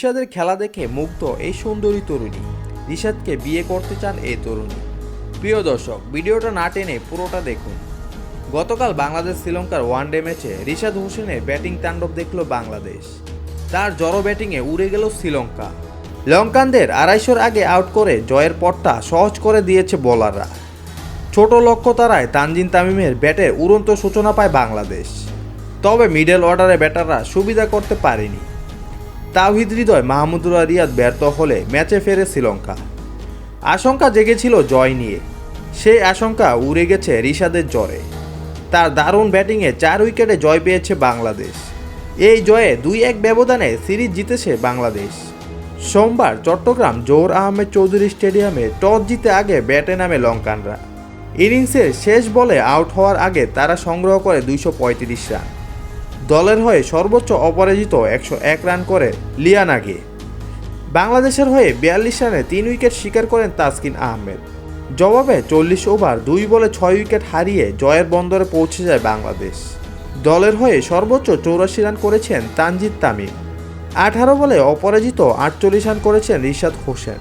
রিশাদের খেলা দেখে মুগ্ধ এই সুন্দরী তরুণী। রিশাদকে বিয়ে করতে চান এই তরুণী। প্রিয় দর্শক, ভিডিওটা না টেনে পুরোটা দেখুন। গতকাল বাংলাদেশ শ্রীলঙ্কার ওয়ানডে ম্যাচে রিশাদ হোসেনের ব্যাটিং তাণ্ডব দেখল বাংলাদেশ। তার জড়ো ব্যাটিংয়ে উড়ে গেল শ্রীলঙ্কা। লঙ্কানদের আড়াইশোর আগে আউট করে জয়ের পথটা সহজ করে দিয়েছে বোলাররা। ছোট লক্ষ্য তারায় তানজিন তামিমের ব্যাটের উড়ন্ত সূচনা পায় বাংলাদেশ। তবে মিডল অর্ডারে ব্যাটাররা সুবিধা করতে পারেনি। তাওহিদ হৃদয় মাহমুদুল্লাহ রিয়াদ ব্যর্থ হলে ম্যাচে ফেরে শ্রীলঙ্কা। আশঙ্কা জেগেছিল জয় নিয়ে। সেই আশঙ্কা উড়ে গেছে রিশাদের জ্বরে। তার দারুণ ব্যাটিংয়ে চার উইকেটে জয় পেয়েছে বাংলাদেশ। এই জয়ে দুই এক ব্যবধানে সিরিজ জিতেছে বাংলাদেশ। সোমবার চট্টগ্রাম জোহর আহমেদ চৌধুরী স্টেডিয়ামে টস জিতে আগে ব্যাটে নামে লঙ্কানরা। ইনিংসের শেষ বলে আউট হওয়ার আগে তারা সংগ্রহ করে দুইশো পঁয়ত্রিশ রান। দলের হয়ে সর্বোচ্চ অপরাজিত একশো এক রান করে লিয়ানাগে বাংলাদেশের হয়ে বিয়াল্লিশ রানে তিন উইকেট শিকার করেন তাসকিন আহমেদ। জবাবে চল্লিশ ওভার, দুই বলে ছয় উইকেট হারিয়ে জয়ের বন্দরে পৌঁছে যায় বাংলাদেশ। দলের হয়ে সর্বোচ্চ চৌরাশি রান করেছেন তানজিদ তামিম। আঠারো বলে অপরাজিত আটচল্লিশ রান করেছেন রিশাদ হোসেন।